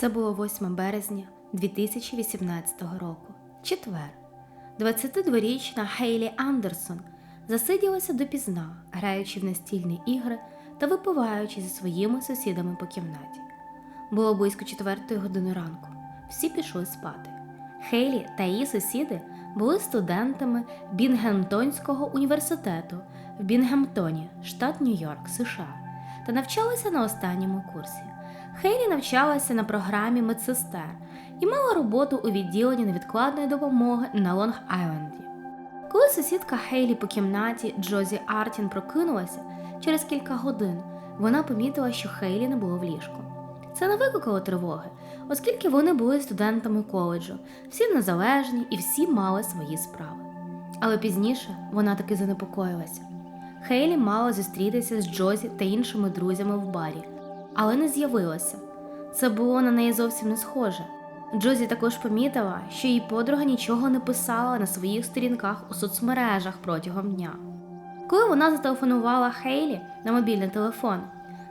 Це було 8 березня 2018 року. Четвер. 22-річна Хейлі Андерсон засиділася допізна, граючи в настільні ігри та випиваючи зі своїми сусідами по кімнаті. Було близько четвертої години ранку. Всі пішли спати. Хейлі та її сусіди були студентами Бінгемтонського університету в Бінгемтоні, штат Нью-Йорк, США, та навчалися на останньому курсі. Хейлі навчалася на програмі медсестер і мала роботу у відділенні невідкладної допомоги на Лонг-Айленді. Коли сусідка Хейлі по кімнаті Джозі Артін прокинулася через кілька годин, вона помітила, що Хейлі не було в ліжку. Це не викликало тривоги, оскільки вони були студентами коледжу, всі незалежні і всі мали свої справи. Але пізніше вона таки занепокоїлася. Хейлі мала зустрітися з Джозі та іншими друзями в барі, але не з'явилася. Це було на неї зовсім не схоже. Джозі також помітила, що її подруга нічого не писала на своїх сторінках у соцмережах протягом дня. Коли вона зателефонувала Хейлі на мобільний телефон,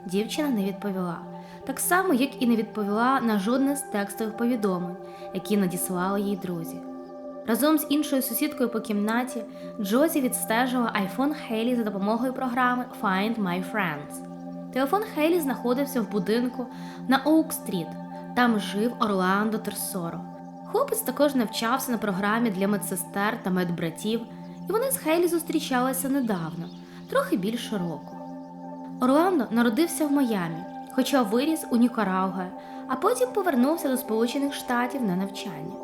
дівчина не відповіла, так само, як і не відповіла на жодне з текстових повідомлень, які надіслали їй друзі. Разом з іншою сусідкою по кімнаті Джозі відстежила айфон Хейлі за допомогою програми Find My Friends. Телефон Хейлі знаходився в будинку на Оук-стріт. Там жив Орландо Терсоро. Хлопець також навчався на програмі для медсестер та медбратів, і вони з Хейлі зустрічалися недавно, трохи більше року. Орландо народився в Майамі, хоча виріс у Нікарауге, а потім повернувся до Сполучених Штатів на навчання.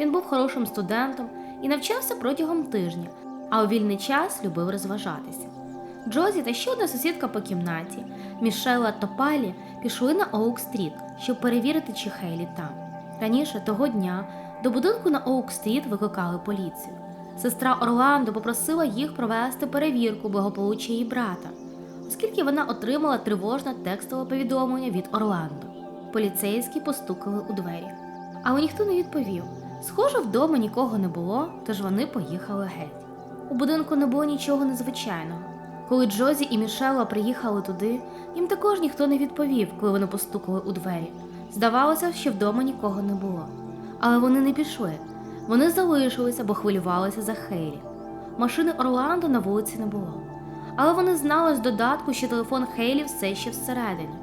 Він був хорошим студентом і навчався протягом тижня, а у вільний час любив розважатися. Джозі та ще одна сусідка по кімнаті, Мішела Топалі, пішли на Оук-стріт, щоб перевірити, чи Хейлі там. Раніше того дня до будинку на Оук-стріт викликали поліцію. Сестра Орландо попросила їх провести перевірку благополуччя її брата, оскільки вона отримала тривожне текстове повідомлення від Орландо. Поліцейські постукали у двері, але ніхто не відповів. Схоже, вдома нікого не було, тож вони поїхали геть. У будинку не було нічого незвичайного. Коли Джозі і Мішела приїхали туди, їм також ніхто не відповів, коли вони постукали у двері. Здавалося, що вдома нікого не було. Але вони не пішли. Вони залишилися, бо хвилювалися за Хейлі. Машини Орландо на вулиці не було. Але вони знали з додатку, що телефон Хейлі все ще всередині.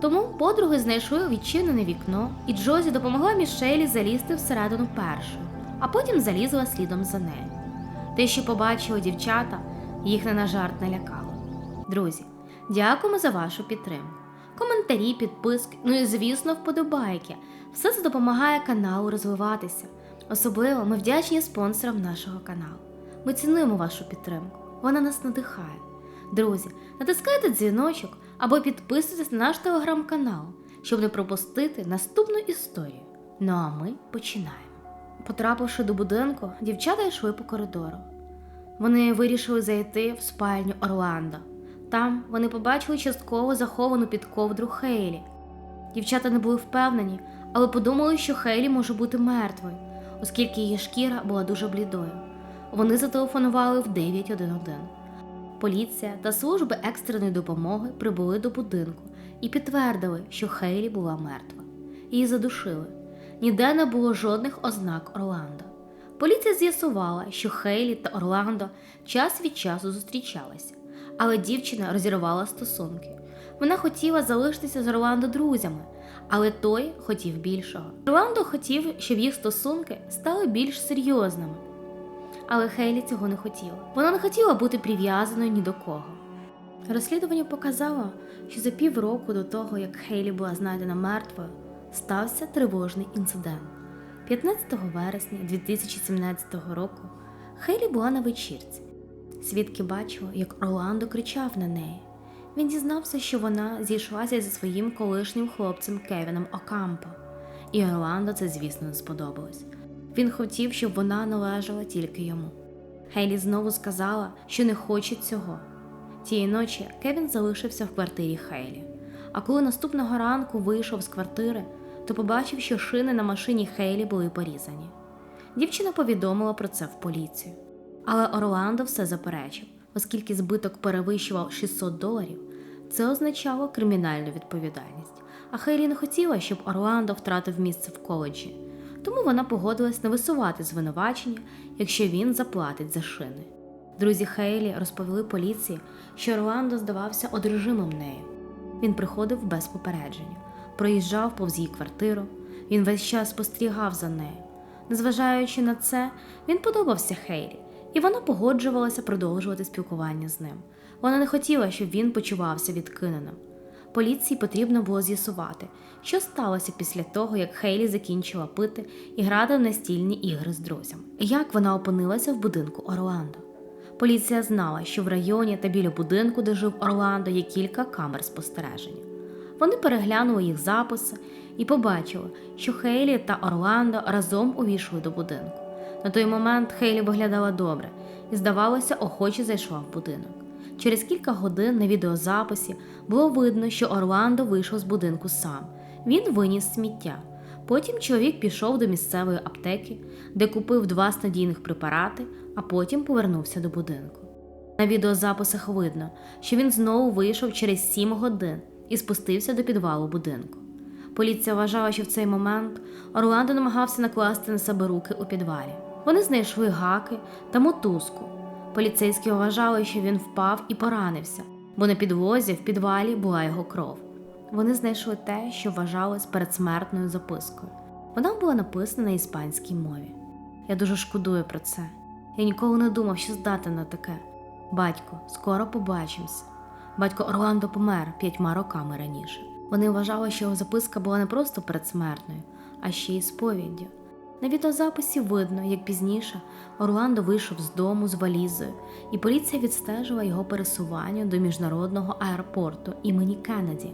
Тому подруги знайшли відчинене вікно, і Джозі допомогла Мішелі залізти всередину першою, а потім залізла слідом за нею. Те, що побачили дівчата, їх не на жарт налякало. Друзі, дякуємо за вашу підтримку. Коментарі, підписки, ну і звісно, вподобайки. Все це допомагає каналу розвиватися. Особливо ми вдячні спонсорам нашого каналу. Ми цінуємо вашу підтримку. Вона нас надихає. Друзі, натискайте дзвіночок або підписуйтесь на наш телеграм-канал, щоб не пропустити наступну історію. Ну а ми починаємо. Потрапивши до будинку, дівчата йшли по коридору. Вони вирішили зайти в спальню Орландо. Там вони побачили частково заховану під ковдру Хейлі. Дівчата не були впевнені, але подумали, що Хейлі може бути мертвою, оскільки її шкіра була дуже блідою. Вони зателефонували в 911. Поліція та служби екстреної допомоги прибули до будинку і підтвердили, що Хейлі була мертва. Її задушили. Ніде не було жодних ознак Орландо. Поліція з'ясувала, що Хейлі та Орландо час від часу зустрічалися, але дівчина розірвала стосунки. Вона хотіла залишитися з Орландо друзями, але той хотів більшого. Орландо хотів, щоб їх стосунки стали більш серйозними. Але Хейлі цього не хотіла. Вона не хотіла бути прив'язаною ні до кого. Розслідування показало, що за півроку до того, як Хейлі була знайдена мертвою, стався тривожний інцидент. 15 вересня 2017 року Хейлі була на вечірці. Свідки бачили, як Орландо кричав на неї. Він дізнався, що вона зійшлася зі своїм колишнім хлопцем Кевіном Окампо, і Орландо це, звісно, не сподобалось. Він хотів, щоб вона належала тільки йому. Хейлі знову сказала, що не хоче цього. Тієї ночі Кевін залишився в квартирі Хейлі. А коли наступного ранку вийшов з квартири, то побачив, що шини на машині Хейлі були порізані. Дівчина повідомила про це в поліцію. Але Орландо все заперечив, оскільки збиток перевищував 600 доларів, це означало кримінальну відповідальність. а Хейлі не хотіла, щоб Орландо втратив місце в коледжі, тому вона погодилась не висувати звинувачення, якщо він заплатить за шини. Друзі Хейлі розповіли поліції, що Орландо здавався одержимим нею. Він приходив без попередження, проїжджав повз її квартиру, він весь час спостерігав за нею. Незважаючи на це, він подобався Хейлі, і вона погоджувалася продовжувати спілкування з ним. Вона не хотіла, щоб він почувався відкиненим. Поліції потрібно було з'ясувати, що сталося після того, як Хейлі закінчила пити і грати в настільні ігри з друзями, як вона опинилася в будинку Орландо. Поліція знала, що в районі та біля будинку, де жив Орландо, є кілька камер спостереження. Вони переглянули їх записи і побачили, що Хейлі та Орландо разом увійшли до будинку. На той момент Хейлі виглядала добре і, здавалося, охоче зайшла в будинок. Через кілька годин на відеозаписі було видно, що Орландо вийшов з будинку сам. Він виніс сміття. Потім чоловік пішов до місцевої аптеки, де купив два снадійних препарати, а потім повернувся до будинку. На відеозаписах видно, що він знову вийшов через 7 годин і спустився до підвалу будинку. Поліція вважала, що в цей момент Орландо намагався накласти на себе руки у підвалі. Вони знайшли гаки та мотузку. Поліцейські вважали, що він впав і поранився, бо на підлозі в підвалі була його кров. Вони знайшли те, що вважалось передсмертною запискою. Вона була написана на іспанській мові. Я дуже шкодую про це. Я ніколи не думав, що здати на таке. Батько, скоро побачимося. Батько Орландо помер п'ятьма роками раніше. Вони вважали, що його записка була не просто передсмертною, а ще й сповіддю. На відеозаписі видно, як пізніше Орландо вийшов з дому з валізою, і поліція відстежила його пересування до міжнародного аеропорту імені Кеннеді.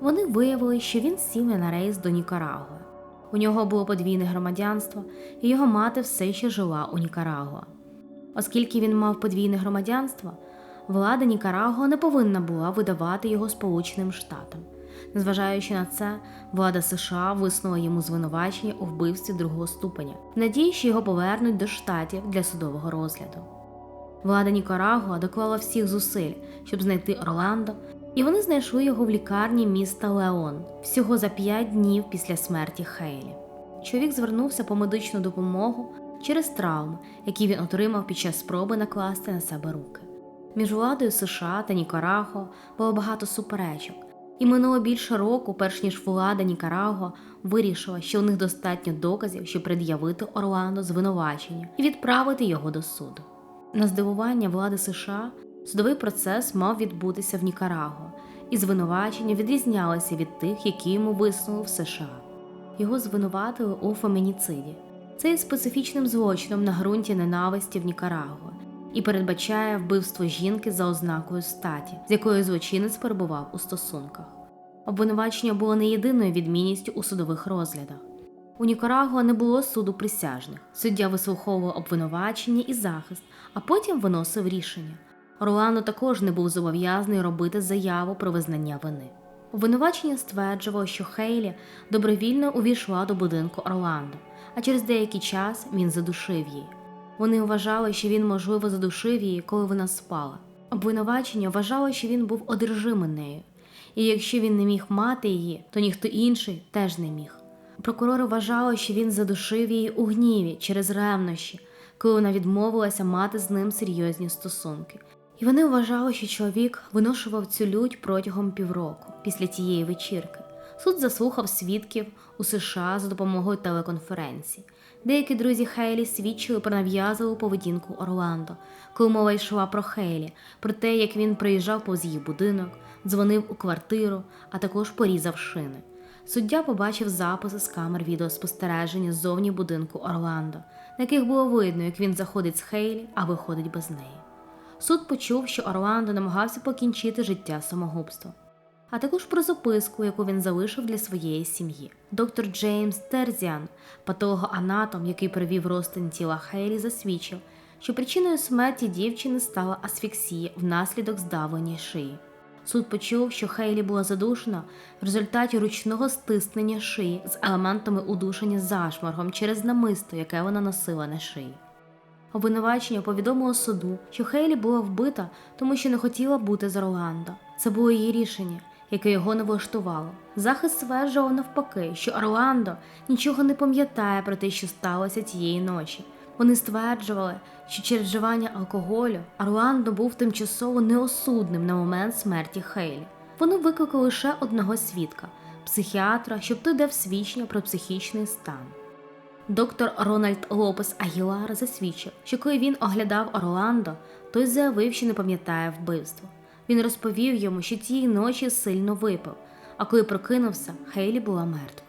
Вони виявили, що він сів на рейс до Нікарагуа. У нього було подвійне громадянство, і його мати все ще жила у Нікарагуа. Оскільки він мав подвійне громадянство, влада Нікарагуа не повинна була видавати його Сполученим Штатам. Незважаючи на це, влада США висунула йому звинувачення у вбивстві другого ступеня, в надії, що його повернуть до штатів для судового розгляду. Влада Нікарагуа доклала всіх зусиль, щоб знайти Орландо, і вони знайшли його в лікарні міста Леон всього за п'ять днів після смерті Хейлі. Чоловік звернувся по медичну допомогу через травми, які він отримав під час спроби накласти на себе руки. Між владою США та Нікарагуа було багато суперечок, і минуло більше року, перш ніж влада Нікарагуа вирішила, що у них достатньо доказів, щоб пред'явити Орландо звинувачення і відправити його до суду. На здивування влади США судовий процес мав відбутися в Нікарагуа, і звинувачення відрізнялися від тих, які йому висунув США. Його звинуватили у фемініциді. Це є специфічним злочином на ґрунті ненависті в Нікарагуа і передбачає вбивство жінки за ознакою статі, з якою злочинець перебував у стосунках. Обвинувачення було не єдиною відмінністю у судових розглядах. У Нікарагуа не було суду присяжних. Суддя вислуховував обвинувачення і захист, а потім виносив рішення. Орландо також не був зобов'язаний робити заяву про визнання вини. Обвинувачення стверджувало, що Хейлі добровільно увійшла до будинку Орландо, а через деякий час він задушив її. Вони вважали, що він, можливо, задушив її, коли вона спала. Обвинувачення вважало, що він був одержимий нею, і якщо він не міг мати її, то ніхто інший теж не міг. Прокурори вважали, що він задушив її у гніві через ревнощі, коли вона відмовилася мати з ним серйозні стосунки. І вони вважали, що чоловік виношував цю лють протягом півроку після тієї вечірки. Суд заслухав свідків у США за допомогою телеконференції. Деякі друзі Хейлі свідчили про нав'язливу поведінку Орландо, коли мова йшла про Хейлі, про те, як він приїжджав повз її будинок, дзвонив у квартиру, а також порізав шини. Суддя побачив записи з камер відеоспостереження ззовні будинку Орландо, на яких було видно, як він заходить з Хейлі, а виходить без неї. Суд почув, що Орландо намагався покінчити життя самогубством, а також про записку, яку він залишив для своєї сім'ї. Доктор Джеймс Терзіан, патологоанатом, який провів розтин тіла Хейлі, засвідчив, що причиною смерті дівчини стала асфіксія внаслідок здавлення шиї. Суд почув, що Хейлі була задушена в результаті ручного стиснення шиї з елементами удушення зашморгом через намисто, яке вона носила на шиї. Обвинувачення повідомило суду, що Хейлі була вбита, тому що не хотіла бути з Роландо. Це було її рішення, яке його не влаштувало. Захист стверджував навпаки, що Орландо нічого не пам'ятає про те, що сталося тієї ночі. Вони стверджували, що через вживання алкоголю Орландо був тимчасово неосудним на момент смерті Хейлі. Вони викликали лише одного свідка психіатра, щоб той дав свідчення про психічний стан. Доктор Рональд Лопес Агілар засвідчив, що коли він оглядав Орландо, той заявив, що не пам'ятає вбивство. Він розповів йому, що тієї ночі сильно випив, а коли прокинувся, Хейлі була мертва.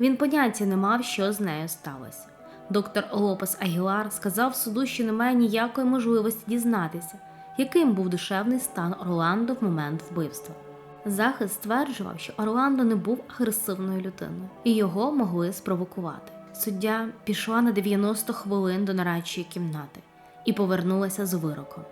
Він поняття не мав, що з нею сталося. Доктор Лопес Агілар сказав суду, що немає ніякої можливості дізнатися, яким був душевний стан Орландо в момент вбивства. Захист стверджував, що Орландо не був агресивною людиною, і його могли спровокувати. Суддя пішла на 90 хвилин до нарадчої кімнати і повернулася з вироком.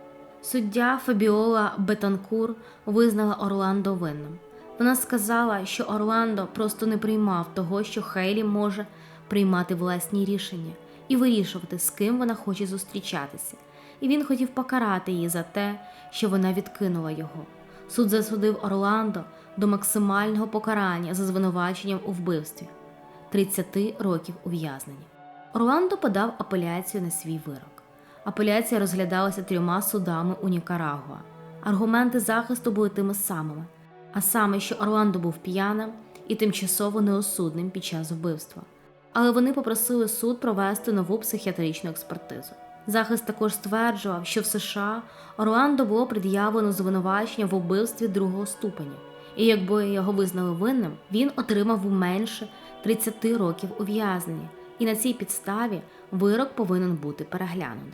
Суддя Фабіола Бетанкур визнала Орландо винним. Вона сказала, що Орландо просто не приймав того, що Хейлі може приймати власні рішення і вирішувати, з ким вона хоче зустрічатися, і він хотів покарати її за те, що вона відкинула його. Суд засудив Орландо до максимального покарання за звинуваченням у вбивстві 30 років ув'язнення. Орландо подав апеляцію на свій вирок. Апеляція розглядалася трьома судами у Нікарагуа. Аргументи захисту були тими самими, а саме, що Орландо був п'яним і тимчасово неосудним під час вбивства. Але вони попросили суд провести нову психіатричну експертизу. Захист також стверджував, що в США Орландо було пред'явлено звинувачення в убивстві другого ступеня, і якби його визнали винним, він отримав менше 30 років ув'язнення, і на цій підставі вирок повинен бути переглянений.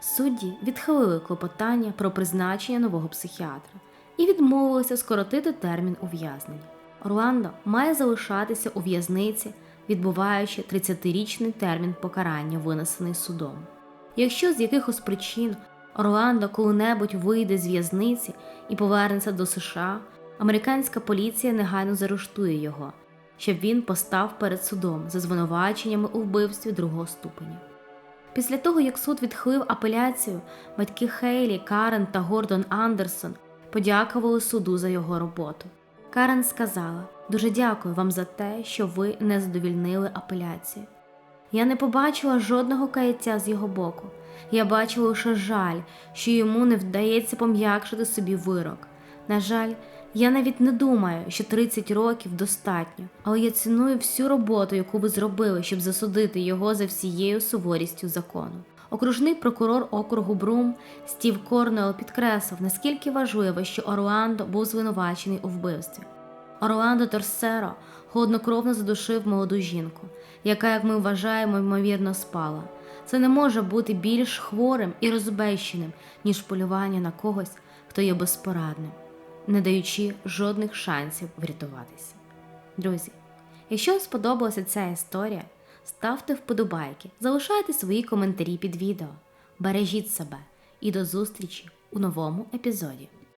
Судді відхилили клопотання про призначення нового психіатра і відмовилися скоротити термін ув'язнення. Орландо має залишатися у в'язниці, відбуваючи 30-річний термін покарання, винесений судом. Якщо з якихось причин Орландо коли-небудь вийде з в'язниці і повернеться до США, американська поліція негайно заарештує його, щоб він постав перед судом за звинуваченнями у вбивстві другого ступеня. Після того, як суд відхилив апеляцію, батьки Хейлі, Карен та Гордон Андерсон подякували суду за його роботу. Карен сказала: Дуже дякую вам за те, що ви не задовільнили апеляцію. Я не побачила жодного каяття з його боку. Я бачила лише жаль, що йому не вдається пом'якшити собі вирок. На жаль, я навіть не думаю, що 30 років достатньо, але я ціную всю роботу, яку ви зробили, щоб засудити його за всією суворістю закону. Окружний прокурор округу Брум Стів Корнел підкреслив, наскільки важливо, що Орландо був звинувачений у вбивстві. Орландо Торсеро холоднокровно задушив молоду жінку, яка, як ми вважаємо, ймовірно спала. Це не може бути більш хворим і розбещеним, ніж полювання на когось, хто є безпорадним, не даючи жодних шансів врятуватися. Друзі, якщо вам сподобалася ця історія, ставте вподобайки, залишайте свої коментарі під відео. Бережіть себе і до зустрічі у новому епізоді.